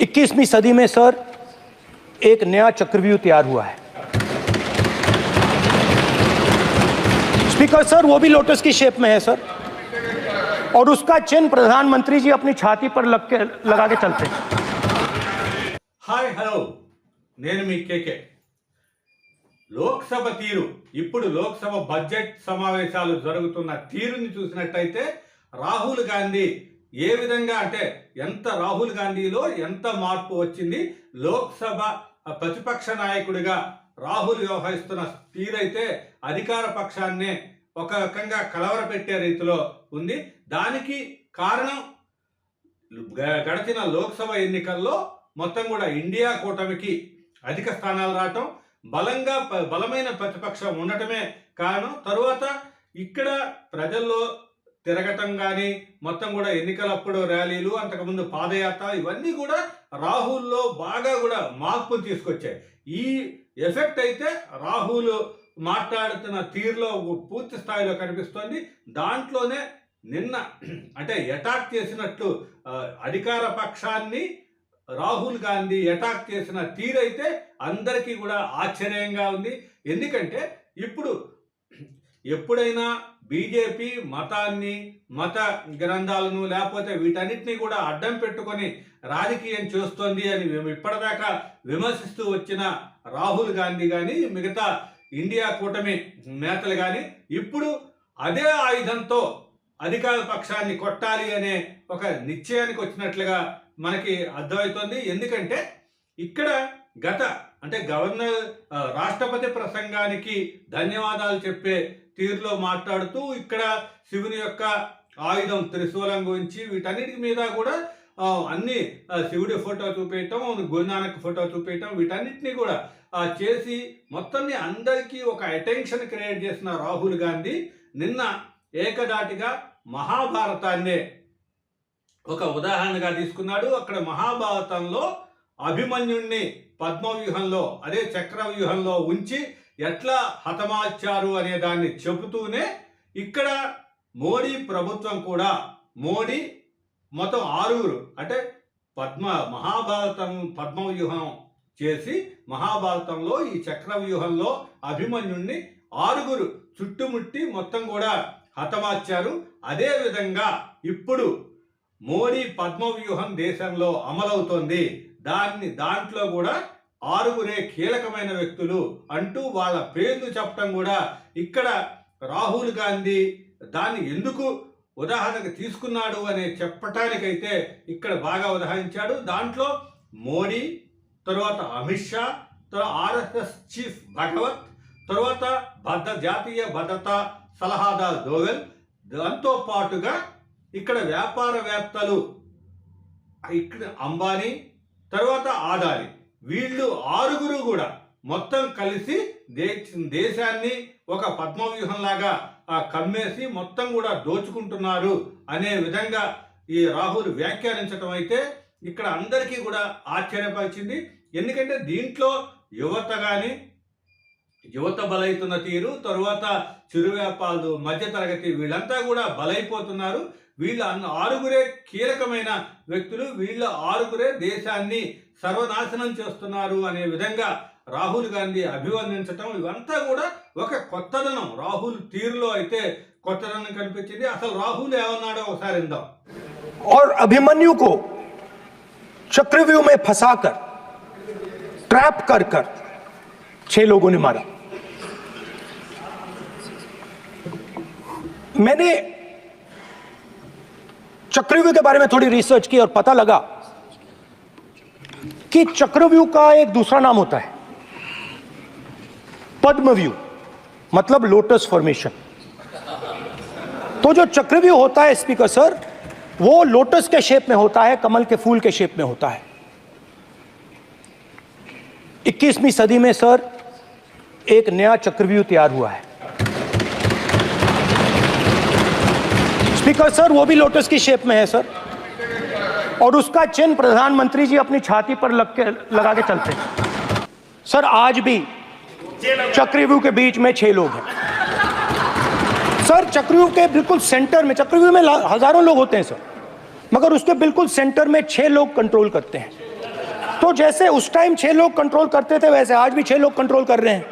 21वीं सदी में सर एक नया चक्रव्यूह तैयार हुआ है स्पीकर सर वो भी लोटस की शेप में है सर और उसका चिन्ह प्रधानमंत्री जी अपनी छाती पर लग के लगा के चलते हैं హాయ్ హలో నేను మీ కేకే లోక్సభ తీరు ఇప్పుడు లోక్సభ బడ్జెట్ సమావేశాలు జరుగుతున్న తీరుని చూసినట్టయితే రాహుల్ గాంధీ ఏ విధంగా అంటే ఎంత రాహుల్ గాంధీలో ఎంత మార్పు వచ్చింది? లోక్సభ ప్రతిపక్ష నాయకుడిగా రాహుల్ వ్యవహరిస్తున్న తీరైతే అధికార పక్షాన్నే ఒక రకంగా కలవరపెట్టే రీతిలో ఉంది. దానికి కారణం గడిచిన లోక్సభ ఎన్నికల్లో మొత్తం కూడా ఇండియా కూటమికి అధిక స్థానాలు రావటం బలంగా బలమైన ప్రతిపక్షం ఉండటమే కారణం. తరువాత ఇక్కడ ప్రజల్లో తిరగటం కానీ మొత్తం కూడా ఎన్నికలప్పుడు ర్యాలీలు అంతకుముందు పాదయాత్ర ఇవన్నీ కూడా రాహుల్లో బాగా కూడా మార్పు తీసుకొచ్చాయి. ఈ ఎఫెక్ట్ అయితే రాహుల్ మాట్లాడుతున్న తీరులో పూర్తి స్థాయిలో కనిపిస్తోంది. దాంట్లోనే నిన్న అంటే అటాక్ చేసినట్లు అధికార పక్షాన్ని రాహుల్ గాంధీ అటాక్ చేసిన తీరైతే అందరికీ కూడా ఆశ్చర్యంగా ఉంది. ఎందుకంటే ఇప్పుడు ఎప్పుడైనా బీజేపీ మతాన్ని మత గ్రంథాలను లేకపోతే వీటన్నిటిని కూడా అడ్డం పెట్టుకొని రాజకీయం చేస్తోంది అని మేము ఇప్పటిదాకా విమర్శిస్తూ వచ్చిన రాహుల్ గాంధీ కానీ మిగతా ఇండియా కూటమి నేతలు కానీ ఇప్పుడు అదే ఆయుధంతో అధికార పక్షాన్ని కొట్టాలి అనే ఒక నిశ్చయానికి వచ్చినట్లుగా మనకి అర్థమవుతోంది. ఎందుకంటే ఇక్కడ గత అంటే గవర్నర్ రాష్ట్రపతి ప్రసంగానికి ధన్యవాదాలు చెప్పే తీరులో మాట్లాడుతూ ఇక్కడ శివుని యొక్క ఆయుధం త్రిశూలం గురించి వీటన్నిటి మీద కూడా అన్ని శివుడి ఫోటో చూపేయటం గురునానక్ ఫోటో చూపేయటం వీటన్నిటిని కూడా చేసి మొత్తాన్ని అందరికీ ఒక అటెన్షన్ క్రియేట్ చేసిన రాహుల్ గాంధీ నిన్న ఏకదాటిగా మహాభారతాన్నే ఒక ఉదాహరణగా తీసుకున్నాడు. అక్కడ మహాభారతంలో అభిమన్యుణ్ణి పద్మవ్యూహంలో అదే చక్రవ్యూహంలో ఉంచి ఎట్లా హతమార్చారు అనే దాన్ని చెబుతూనే ఇక్కడ మోడీ ప్రభుత్వం కూడా మోడీ మొత్తం ఆరుగురు అంటే పద్మ మహాభారతం పద్మవ్యూహం చేసి మహాభారతంలో ఈ చక్రవ్యూహంలో అభిమన్యుణ్ణి ఆరుగురు చుట్టుముట్టి మొత్తం కూడా హతమార్చారు. అదే విధంగా ఇప్పుడు మోడీ పద్మవ్యూహం దేశంలో అమలవుతోంది. దాన్ని దాంట్లో కూడా ఆరుగురే కీలకమైన వ్యక్తులు అంటూ వాళ్ళ పేర్లు చెప్పడం కూడా ఇక్కడ రాహుల్ గాంధీ దాన్ని ఎందుకు ఉదాహరణకు తీసుకున్నాడు అనే చెప్పటానికైతే ఇక్కడ బాగా ఉదాహరించాడు. దాంట్లో మోడీ తరువాత అమిత్ షా తర్వాత ఆర్ఎస్ఎస్ చీఫ్ భగవత్ తరువాత భద్ర జాతీయ భద్రతా సలహాదారు దోవెల్. దాంతో పాటుగా ఇక్కడ వ్యాపారవేత్తలు ఇక్కడ అంబానీ తర్వాత ఆదాని. వీళ్ళు ఆరుగురు కూడా మొత్తం కలిసి దేశాన్ని ఒక పద్మవ్యూహంలాగా ఆ, కమ్మేసి మొత్తం కూడా దోచుకుంటున్నారు అనే విధంగా ఈ రాహుల్ వ్యాఖ్యానించడం అయితే ఇక్కడ అందరికీ కూడా ఆశ్చర్యపరిచింది. ఎందుకంటే దీంట్లో యువత కానీ యువత బలైతున్న తీరు తరువాత చిరు వ్యాపారులు మధ్యతరగతి వీళ్ళంతా కూడా బలైపోతున్నారు. వీళ్ళ అన్న ఆరుగురే కీలకమైన వ్యక్తులు వీళ్ళ ఆరుగురే దేశాన్ని సర్వనాశనం చేస్తున్నారు అనే విధంగా రాహుల్ గాంధీ అభివర్ణించటం ఇవంతా కూడా ఒక కొత్తదనం రాహుల్ తీరులో అయితే కొత్తదనం కనిపించింది అసలు రాహుల్ ఏమన్నాడో ఒకసారి ఇందాం और अभिमन्यु को चक्रव्यूह में फंसाकर ट्रैप कर कर छह लोगों ने मारा मैंने चक्रव्यूह के बारे में थोड़ी रिसर्च की और पता लगा कि चक्रव्यूह का एक दूसरा नाम होता है। पद्मव्यूह मतलब लोटस फॉर्मेशन तो जो चक्रव्यूह होता है स्पीकर सर वो लोटस के शेप में होता है, कमल के फूल के शेप में होता है। 21वीं सदी में सर एक नया चक्रव्यूह तैयार हुआ है। स्पीकर सर वो भी लोटस की शेप में है सर और उसका चिन्ह प्रधानमंत्री जी अपनी छाती पर लग के, लगा के चलते हैं। सर आज भी चक्रव्यूह के बीच में छह लोग हैं। सर चक्रव्यूह के बिल्कुल सेंटर में, चक्रव्यूह में हज़ारों लोग होते हैं सर मगर उसके बिल्कुल सेंटर में छह लोग कंट्रोल करते हैं। तो जैसे उस टाइम छह लोग कंट्रोल करते थे, वैसे आज भी छह लोग कंट्रोल कर रहे हैं।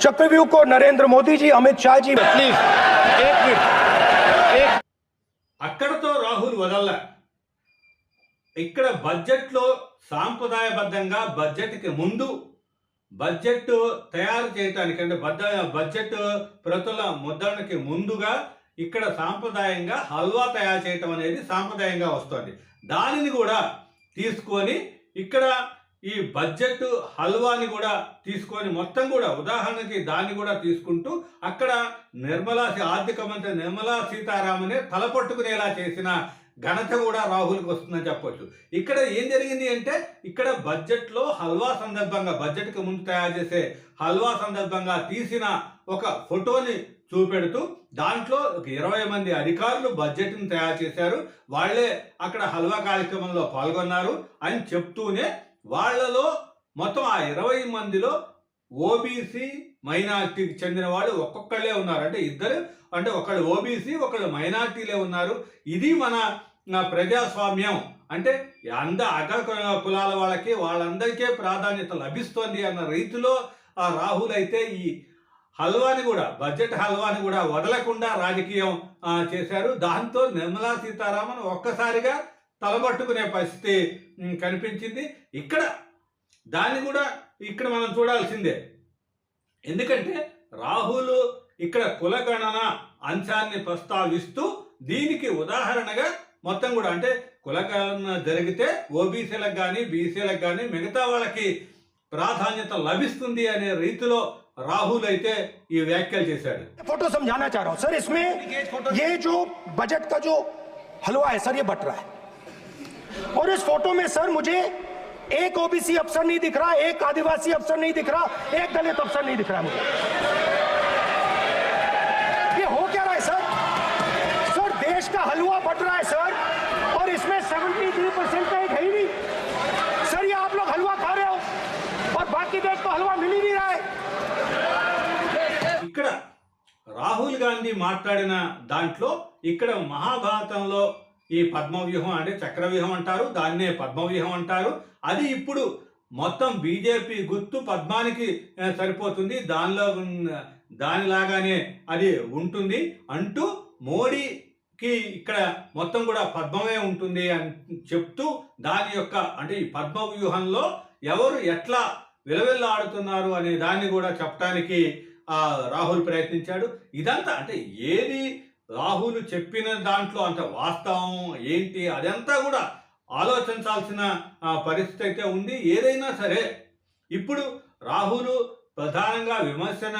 चक्रव्यूह को नरेंद्र मोदी जी, अमित शाह जी प्लीज़ एक मिनट అక్కడతో రాహుల్ వదల్ల. ఇక్కడ బడ్జెట్లో సాంప్రదాయబద్ధంగా బడ్జెట్కి ముందు బడ్జెట్ తయారు చేయటానికి అంటే బద్ద బడ్జెట్ ప్రతుల ముద్రణకి ముందుగా ఇక్కడ సాంప్రదాయంగా హల్వా తయారు చేయటం అనేది సాంప్రదాయంగా వస్తుంది. దానిని కూడా తీసుకొని ఇక్కడ ఈ బడ్జెట్ హల్వాని కూడా తీసుకొని మొత్తం కూడా ఉదాహరణకి దాన్ని కూడా తీసుకుంటూ అక్కడ నిర్మలా ఆర్థిక మంత్రి నిర్మలా సీతారామనే తలపట్టుకునేలా చేసిన ఘనత కూడా రాహుల్కి వస్తుందని చెప్పొచ్చు. ఇక్కడ ఏం జరిగింది అంటే ఇక్కడ బడ్జెట్లో హల్వా సందర్భంగా బడ్జెట్కి ముందు తయారు చేసే హల్వా సందర్భంగా తీసిన ఒక ఫోటోని చూపెడుతూ దాంట్లో ఒక ఇరవై మంది అధికారులు బడ్జెట్ని తయారు చేశారు. వాళ్ళే అక్కడ హల్వా కార్యక్రమంలో పాల్గొన్నారు అని చెప్తూనే వాళ్ళలో మొత్తం ఆ ఇరవై మందిలో ఓబీసీ మైనార్టీకి చెందిన వాళ్ళు ఒక్కొక్కళ్ళే ఉన్నారు. అంటే ఇద్దరు అంటే ఒకళ్ళు ఓబీసీ ఒకళ్ళు మైనార్టీలే ఉన్నారు. ఇది మన ప్రజాస్వామ్యం. అంటే అంద అగ కులాల వాళ్ళకి వాళ్ళందరికీ ప్రాధాన్యత లభిస్తోంది అన్న రీతిలో ఆ రాహుల్ అయితే ఈ హల్వాని కూడా బడ్జెట్ హల్వాని కూడా వదలకుండా రాజకీయం చేశారు. దాంతో నిర్మలా సీతారామన్ ఒక్కసారిగా తలబట్టుకునే పరిస్థితి ఉమ్, కనిపించింది ఇక్కడ దాన్ని కూడా ఇక్కడ మనం చూడాల్సిందే ఎందుకంటే రాహుల్ ఇక్కడ కులగణన అంశాన్ని ప్రస్తావిస్తూ దీనికి ఉదాహరణగా మొత్తం కూడా అంటే కులగణన జరిగితే ఓబీసీలకు కానీ బీసీలకు కానీ మిగతా వాళ్ళకి ప్రాధాన్యత లభిస్తుంది అనే రీతిలో రాహుల్ అయితే ఈ వ్యాఖ్యలు చేశాడు फोटो समझाना चाह रहा हूं सर इसमें ये जो बजट का जो हलवा है सर ये बट रहा है और इस फोटो में सर मुझे एक ओबीसी अफसर नहीं दिख रहा एक आदिवासी अफसर नहीं दिख रहा एक दलित अफसर नहीं दिख रहा है मुझे ये हो क्या रहा है सर सर देश का हलवा बट रहा है सर और इसमें 73 परसेंट का एक है ही नहीं सर ये आप लोग हलवा खा रहे हो और बाकी देश को हलवा मिल ही नहीं रहा है ఇక్కడ రాహుల్ గాంధీ మాట్లాడిన దాంట్లో ఇక్కడ మహాభారతంలో ఈ పద్మవ్యూహం అంటే చక్రవ్యూహం అంటారు దాన్నే పద్మవ్యూహం అంటారు. అది ఇప్పుడు మొత్తం బీజేపీ గుర్తు పద్మానికి సరిపోతుంది. దానిలో ఉన్న- దానిలాగానే అది ఉంటుంది అంటూ మోడీకి ఇక్కడ మొత్తం కూడా పద్మమే ఉంటుంది అని చెప్తూ దాని యొక్క అంటే ఈ పద్మ వ్యూహంలో ఎవరు ఎట్లా విలవిల్లాడుతున్నారు అనే దాన్ని కూడా చెప్పడానికి ఆ రాహుల్ ప్రయత్నించాడు. ఇదంతా అంటే ఏది రాహులు చెప్పిన దాంట్లో అంత వాస్తవం ఏంటి అదంతా కూడా ఆలోచించాల్సిన పరిస్థితి అయితే ఉంది. ఏదైనా సరే ఇప్పుడు రాహులు ప్రధానంగా విమర్శన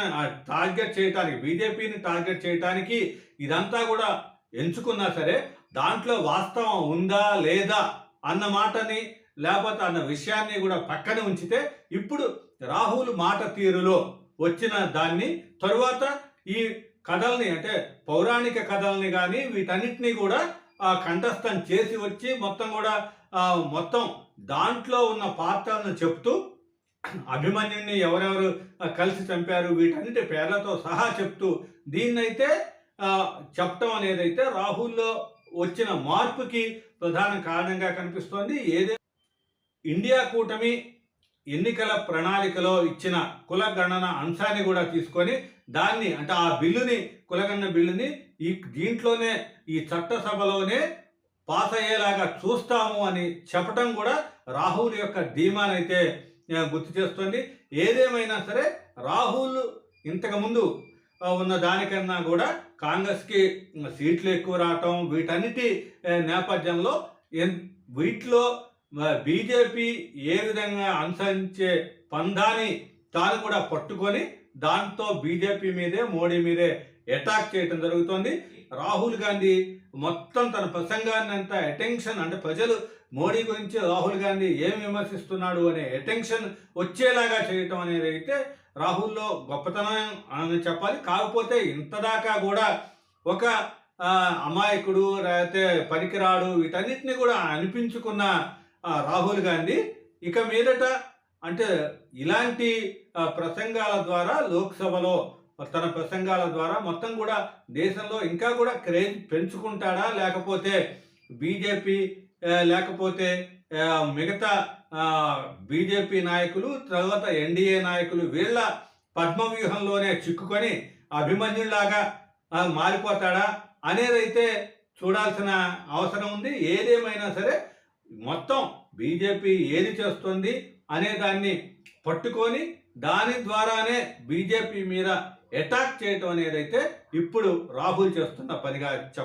టార్గెట్ చేయటానికి బీజేపీని టార్గెట్ చేయటానికి ఇదంతా కూడా ఎంచుకున్నా సరే దాంట్లో వాస్తవం ఉందా లేదా అన్న మాటని లేకపోతే అన్న విషయాన్ని కూడా పక్కన ఉంచితే ఇప్పుడు రాహుల్ మాట తీరులో వచ్చిన దాన్ని తరువాత ఈ కథల్ని అంటే పౌరాణిక కథల్ని కానీ వీటన్నిటినీ కూడా ఆ, కంఠస్థం చేసి వచ్చి మొత్తం కూడా మొత్తం దాంట్లో ఉన్న పాత్రలను చెప్తూ అభిమన్యుని ఎవరెవరు కలిసి చంపారు వీటన్నిటి పేర్లతో సహా చెప్తూ దీన్నైతే చెప్పటం అనేది అయితే రాహుల్లో వచ్చిన మార్పుకి ప్రధాన కారణంగా కనిపిస్తోంది. ఏదే ఇండియా కూటమి ఎన్నికల ప్రణాళికలో ఇచ్చిన కులగణన అంశాన్ని కూడా తీసుకొని దాన్ని అంటే ఆ బిల్లుని కులగణన బిల్లుని ఈ దీంట్లోనే ఈ చట్టసభలోనే పాస్ అయ్యేలాగా చూస్తాము అని చెప్పటం కూడా రాహుల్ యొక్క ధీమానైతే అయితే గుర్తు చేస్తుంది. ఏదేమైనా సరే రాహుల్ ఇంతకుముందు ఉన్న దానికన్నా కూడా కాంగ్రెస్కి సీట్లు ఎక్కువ రావటం వీటన్నిటి నేపథ్యంలో ఎన్- వీటిలో బీజేపీ ఏ విధంగా అనుసరించే పందాని తాను కూడా పట్టుకొని దాంతో బీజేపీ మీదే మోడీ మీదే అటాక్ చేయటం జరుగుతోంది. రాహుల్ గాంధీ మొత్తం తన ప్రసంగాన్ని అంతా అటెన్షన్ అంటే ప్రజలు మోడీ గురించి రాహుల్ గాంధీ ఏం విమర్శిస్తున్నాడు అనే అటెన్షన్ వచ్చేలాగా చేయటం అనేది అయితే రాహుల్లో గొప్పతనం అని చెప్పాలి. కాకపోతే ఇంతదాకా కూడా ఒక అమాయకుడు లేకపోతే పనికిరాడు వీటన్నిటిని కూడా అనిపించుకున్న రాహుల్ గాంధీ. ఇక మీదట అంటే ఇలాంటి ప్రసంగాల ద్వారా లోక్సభలో తన ప్రసంగాల ద్వారా మొత్తం కూడా దేశంలో ఇంకా కూడా క్రేజ్ పెంచుకుంటాడా? లేకపోతే బీజేపీ లేకపోతే మిగతా బీజేపీ నాయకులు తర్వాత ఎన్డీఏ నాయకులు వీళ్ళ పద్మవ్యూహంలోనే చిక్కుకొని అభిమన్యుల్లాగా మారిపోతాడా? అనేదైతే చూడాల్సిన అవసరం ఉంది. ఏదేమైనా సరే మొత్తం బీజేపీ ఏది చేస్తుంది అనే దాన్ని పట్టుకొని దాని ద్వారానే బీజేపీ మీద అటాక్ చేయటం అనేది అయితే ఇప్పుడు రాహుల్ చేస్తున్న పనిగా చెప్ప